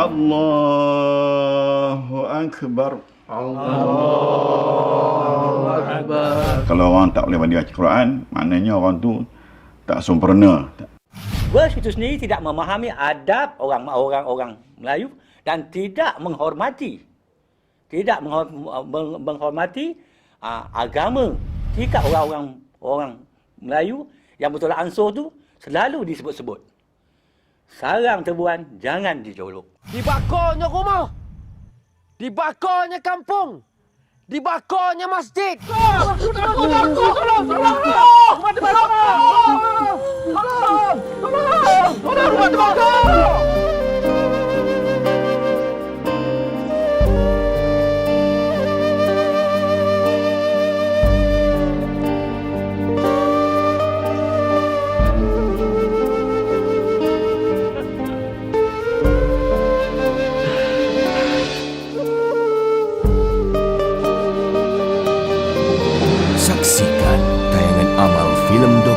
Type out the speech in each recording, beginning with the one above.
Allahu Akbar. Kalau orang tak boleh baca Quran, maknanya orang tu tak sempurna. Bush itu sendiri tidak memahami adab orang orang orang Melayu dan tidak menghormati tidak menghor- meng- menghormati uh, agama jika orang-orang orang Melayu yang betul ansur tu selalu disebut-sebut. Sarang terbuan jangan dijolok. Dibakarnya rumah. Dibakarnya kampung. Dibakarnya masjid. Saksikan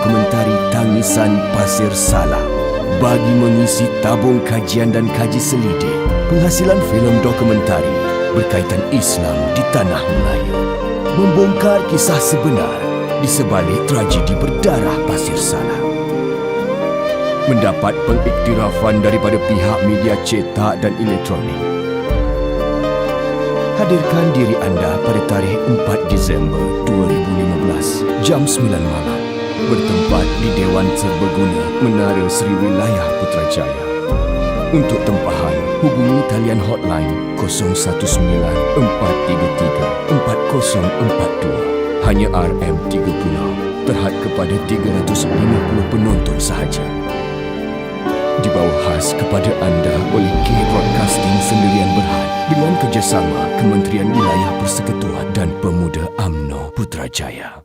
filem dokumentari Tangisan Pasir Salah bagi mengisi tabung kajian dan kaji selidik penghasilan filem dokumentari berkaitan Islam di tanah Melayu. Membongkar kisah sebenar di sebalik tragedi berdarah Pasir Salah. Mendapat pengiktirafan daripada pihak media cetak dan elektronik Hadirkan diri anda pada tarikh 4 Disember 2015 jam 9 malam bertempat di Dewan Serbaguna Menara Seri Wilayah Putrajaya. Untuk tempahan, hubungi talian hotline 019-433-4042. Hanya RM3 Pulau terhad kepada 350 penonton sahaja. Dibawa khas kepada anda oleh K Broadcasting Sendirian Berhad dengan kerjasama Kementerian Wilayah Persekutuan dan Pemuda AMNO Putrajaya.